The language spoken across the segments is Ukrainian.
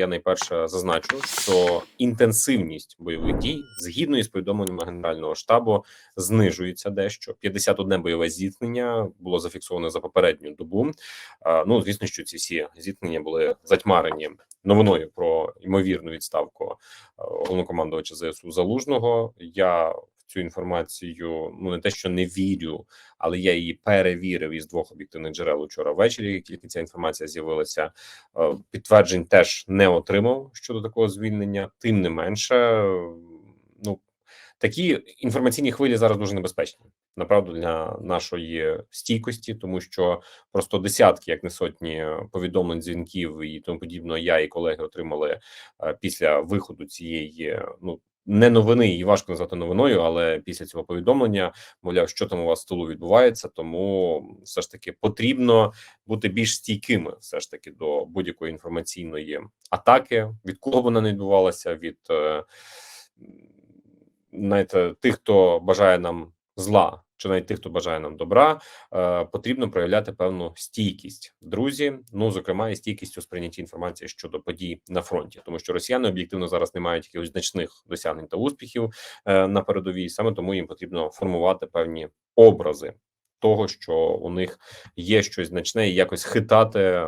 Я найперше зазначу, що інтенсивність бойових дій згідно із повідомленнями генерального штабу знижується дещо. 51 бойове зіткнення було зафіксовано за попередню добу. Ну звісно, що ці всі зіткнення були затьмарені новиною про ймовірну відставку головнокомандувача ЗСУ Залужного. Я цю інформацію ну не те, що не вірю, але я її перевірив із двох об'єктивних джерел учора ввечері. Тільки ця інформація з'явилася. Е, Підтверджень теж не отримав щодо такого звільнення. Тим не менше, ну такі інформаційні хвилі зараз дуже небезпечні. Направду для нашої стійкості, тому що просто десятки, як не сотні повідомлень, дзвінків і тому подібного, я і колеги отримали е, після виходу цієї ну не новини, її важко назвати новиною, але після цього повідомлення, мовляв, що там у вас в столу відбувається, тому все ж таки потрібно бути більш стійкими, все ж таки, до будь-якої інформаційної атаки, від кого вона не відбувалася, від е, знаєте, тих, хто бажає нам зла. Чи навіть тих, хто бажає нам добра, е, потрібно проявляти певну стійкість, друзі. Ну зокрема, і стійкість у сприйнятті інформації щодо подій на фронті, тому що росіяни об'єктивно зараз не мають якихось значних досягнень та успіхів е, на передовій. Саме тому їм потрібно формувати певні образи того, що у них є щось значне, і якось хитати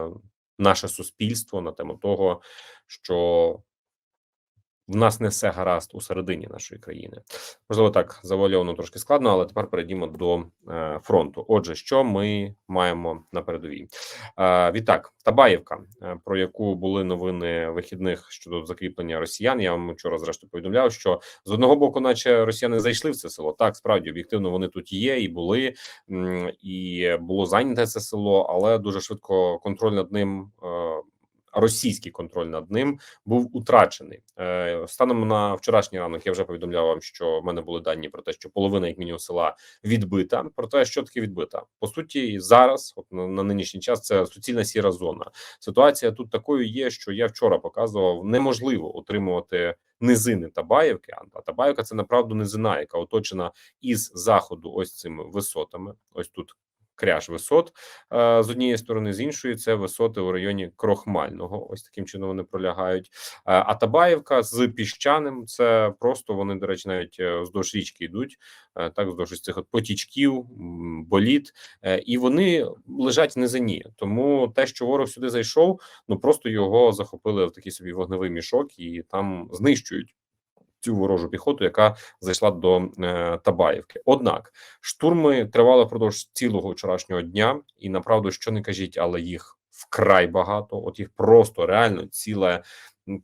наше суспільство на тему того, що в нас не все гаразд у середині нашої країни. Можливо, так завуальовано трошки складно, але тепер перейдімо до е, фронту. Отже, що ми маємо на передовій? Е, відтак, Табаєвка, е, про яку були новини вихідних щодо закріплення росіян. Я вам вчора зрештою повідомляв, що з одного боку, наче росіяни зайшли в це село. Так, справді об'єктивно вони тут є і були, і було зайняте це село, але дуже швидко контроль над ним. Е, російський контроль над ним був утрачений Е, станом на вчорашній ранок. Я вже повідомляв вам, що в мене були дані про те, що половина як мінімум села відбита. Про те, що таке відбита по суті, зараз, от на, нинішній час, це суцільна сіра зона. Ситуація тут такою є, що я вчора показував, неможливо утримувати. Низини Табаєвки, а Табаєвка це направду низина, яка оточена із заходу, ось цими висотами. Ось тут кряж висот е, з однієї сторони, з іншої це висоти у районі Крохмального. Ось таким чином вони пролягають. Е, а Табаєвка з піщаним це просто вони, до речі, навіть е, вздовж річки йдуть, так вздовж цих от потічків, боліт, і вони лежать в низині. Тому те, що ворог сюди зайшов, ну просто його захопили в такий собі вогневий мішок і там знищують цю ворожу піхоту, яка зайшла до е, Табаївки. Однак штурми тривали впродовж цілого вчорашнього дня, і направду що не кажіть, але їх вкрай багато. От їх просто реально ціле.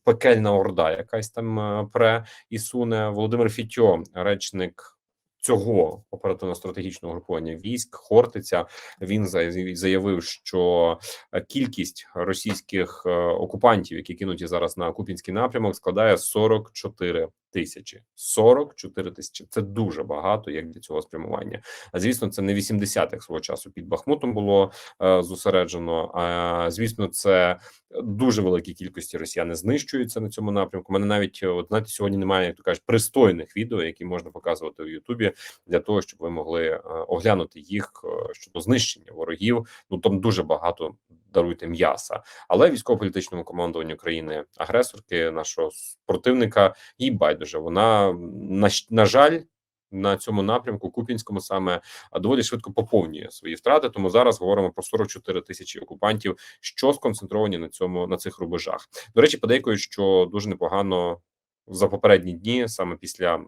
Пекельна орда, якась там е, пре і суне Володимир Фітьо, речник цього оперативно-стратегічного групування військ Хортиця. Він заявив, що е, кількість російських окупантів, які кинуті зараз на Купінський напрямок, складає 44 тисячі 44 тисячі. Це дуже багато, як для цього спрямування. А звісно, це не 80 як свого часу під Бахмутом було е, зосереджено. А звісно, це дуже великі кількості росіяни знищуються на цьому напрямку. Мене навіть от знаєте, сьогодні немає як то кажуть, пристойних відео, які можна показувати в Ютубі для того, щоб ви могли е, оглянути їх е, щодо знищення ворогів. Ну там дуже багато даруйте м'яса, але військово-політичному командуванню країни агресорки, нашого противника, їй байдуже. Вона на, на жаль. На цьому напрямку Купінському саме доволі швидко поповнює свої втрати. Тому зараз говоримо про 44 тисячі окупантів, що сконцентровані на цьому на цих рубежах. До речі, подейкують, що дуже непогано за попередні дні, саме після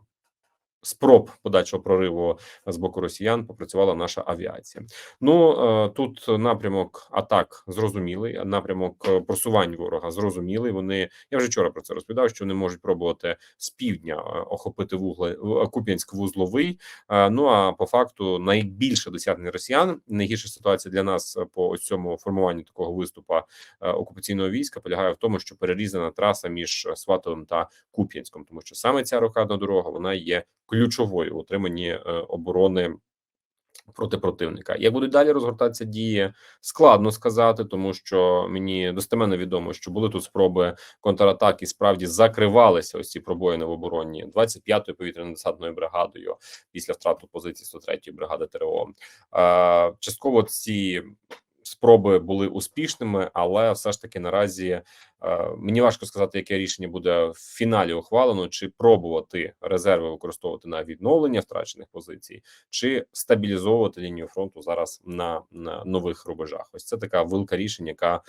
Спроб подальшого прориву з боку росіян попрацювала наша авіація. Ну е, тут напрямок атак зрозумілий. Напрямок е, просувань ворога зрозумілий. Вони я вже вчора про це розповідав. Що вони можуть пробувати з півдня е, охопити вугле Куп'янськ вузловий. Ну а по факту найбільше досягнення росіян найгірша ситуація для нас по ось цьому формуванні такого виступа окупаційного війська полягає в тому, що перерізана траса між Сватовим та Куп'янськом, тому що саме ця рокадна дорога вона є ключовою в утриманні е, оборони. Проти противника, як будуть далі розгортатися дії, складно сказати, тому що мені достеменно відомо, що були тут спроби контратаки, справді закривалися ось ці пробоїни в обороні 25-ї повітряно-десантною бригадою після втрати позиції 103-ї бригади ТРО. Частково ці спроби були успішними, але все ж таки наразі е, мені важко сказати, яке рішення буде в фіналі ухвалено, чи пробувати резерви використовувати на відновлення втрачених позицій, чи стабілізовувати лінію фронту зараз на, на нових рубежах. Ось це така велика рішення, яка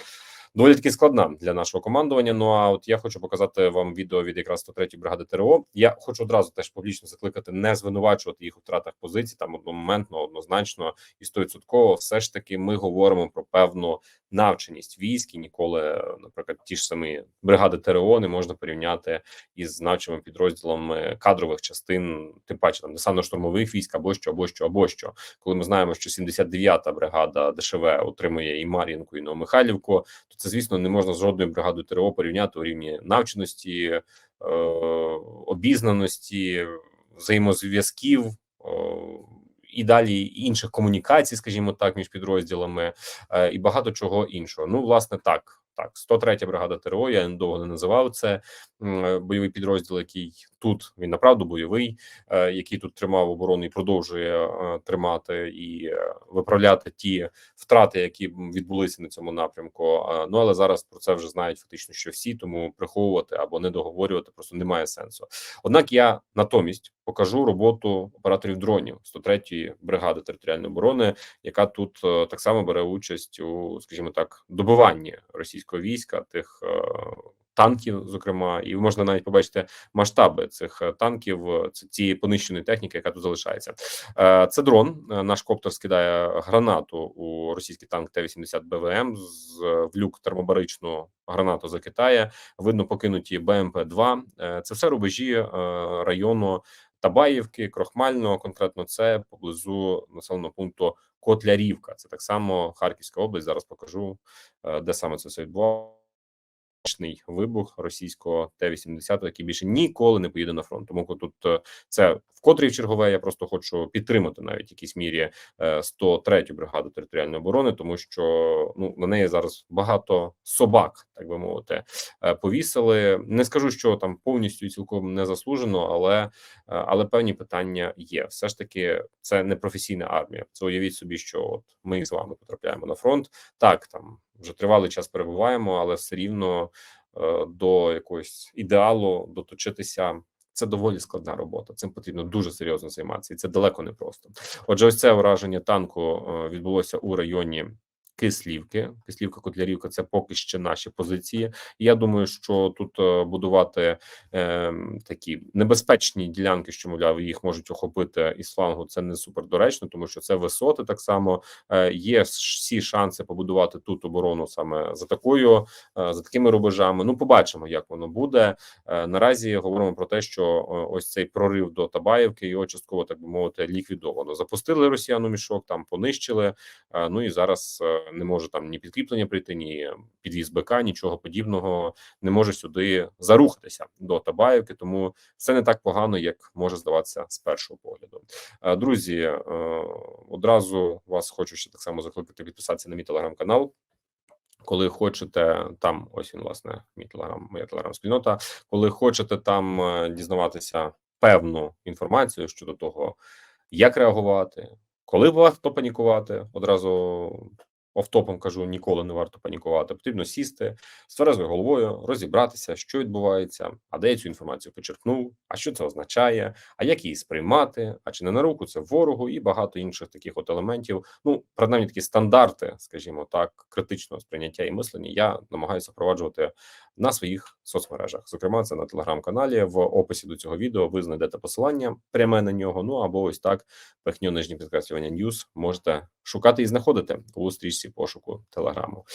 доволі таки складна для нашого командування. Ну а от я хочу показати вам відео від якраз 103-ї бригади ТРО. Я хочу одразу теж публічно закликати не звинувачувати їх у втратах позицій там одномоментно, однозначно і стовідсотково. Все ж таки, ми говоримо про певну навченість військ і ніколи, наприклад, ті ж самі бригади ТРО не можна порівняти із навчими підрозділами кадрових частин, тим паче там десантно-штурмових військ або що, або що, або що. Коли ми знаємо, що 79-та бригада ДШВ отримує і Мар'їнку, і Новомихайлівку, то це звісно не можна з жодною бригадою ТРО порівняти у рівні навченості, е, обізнаності, взаємозв'язків. Е, і далі інших комунікацій, скажімо так, між підрозділами, е, і багато чого іншого. Ну, власне, так. Так, 103 бригада ТРО, я довго не називав це бойовий підрозділ, який тут він направду бойовий, е, який тут тримав оборону і продовжує е, тримати і е, виправляти ті втрати, які відбулися на цьому напрямку. Ну але зараз про це вже знають фактично, що всі тому приховувати або не договорювати просто немає сенсу. Однак я натомість покажу роботу операторів дронів 103-ї бригади територіальної оборони, яка тут так само бере участь у, скажімо так, добиванні російського війська тих танків, зокрема, і можна навіть побачити масштаби цих е, танків, е, цієї понищеної техніки, яка тут залишається. Е, це дрон. Наш коптер скидає гранату у російський танк Т-80 БВМ з в люк термобаричну гранату закидає. Видно, покинуті БМП 2 Це все рубежі району Табаївки, Крохмального. Конкретно це поблизу населеного пункту Котлярівка. Це так само Харківська область. Зараз покажу де саме це все відбувалося вибух російського Т-80, який більше ніколи не поїде на фронт. Тому тут е, це вкотре в чергове. Я просто хочу підтримати навіть в якійсь мірі 103-ю е, бригаду територіальної оборони, тому що ну на неї зараз багато собак, так би мовити, е, повісили. Не скажу, що там повністю цілком не заслужено, але але певні питання є. Все ж таки, це не професійна армія. Це уявіть собі, що от ми з вами потрапляємо на фронт. Так там вже тривалий час перебуваємо, але все рівно е, до якогось ідеалу доточитися. Це доволі складна робота. Цим потрібно дуже серйозно займатися, і це далеко не просто. Отже, ось це ураження танку е, відбулося у районі Кислівки, Кислівка, Котлярівка це поки ще наші позиції. Я думаю, що тут е, будувати е, такі небезпечні ділянки, що мовляв, їх можуть охопити із флангу. Це не супер доречно, тому що це висоти. Так само е, є всі шанси побудувати тут оборону саме за такою, е, за такими рубежами. Ну, побачимо, як воно буде. Е, наразі говоримо про те, що е, ось цей прорив до Табаївки його частково так би мовити ліквідовано. Запустили росіяну мішок, там понищили. Е, ну і зараз. Не може там ні підкріплення прийти, ні підвіз БК, нічого подібного не може сюди зарухатися до Табаївки, тому все не так погано, як може здаватися з першого погляду. Е, друзі, е, одразу вас хочу ще так само закликати підписатися на мій телеграм-канал. Коли хочете там, ось він, власне, мій телеграм, моя телеграм-спільнота. Коли хочете там е, дізнаватися певну інформацію щодо того, як реагувати, коли варто панікувати, одразу Офтопом кажу, ніколи не варто панікувати. Потрібно сісти з тверезою головою, розібратися, що відбувається, а де я цю інформацію почерпнув, а що це означає, а як її сприймати, а чи не на руку це ворогу і багато інших таких от елементів. Ну, принаймні такі стандарти, скажімо так, критичного сприйняття і мислення. Я намагаюся впроваджувати на своїх соцмережах. Зокрема, це на телеграм-каналі. В описі до цього відео ви знайдете посилання пряме на нього. Ну або ось так пехню нижнє підкреслювання News можете шукати і знаходити у стрічці пошуку телеграму.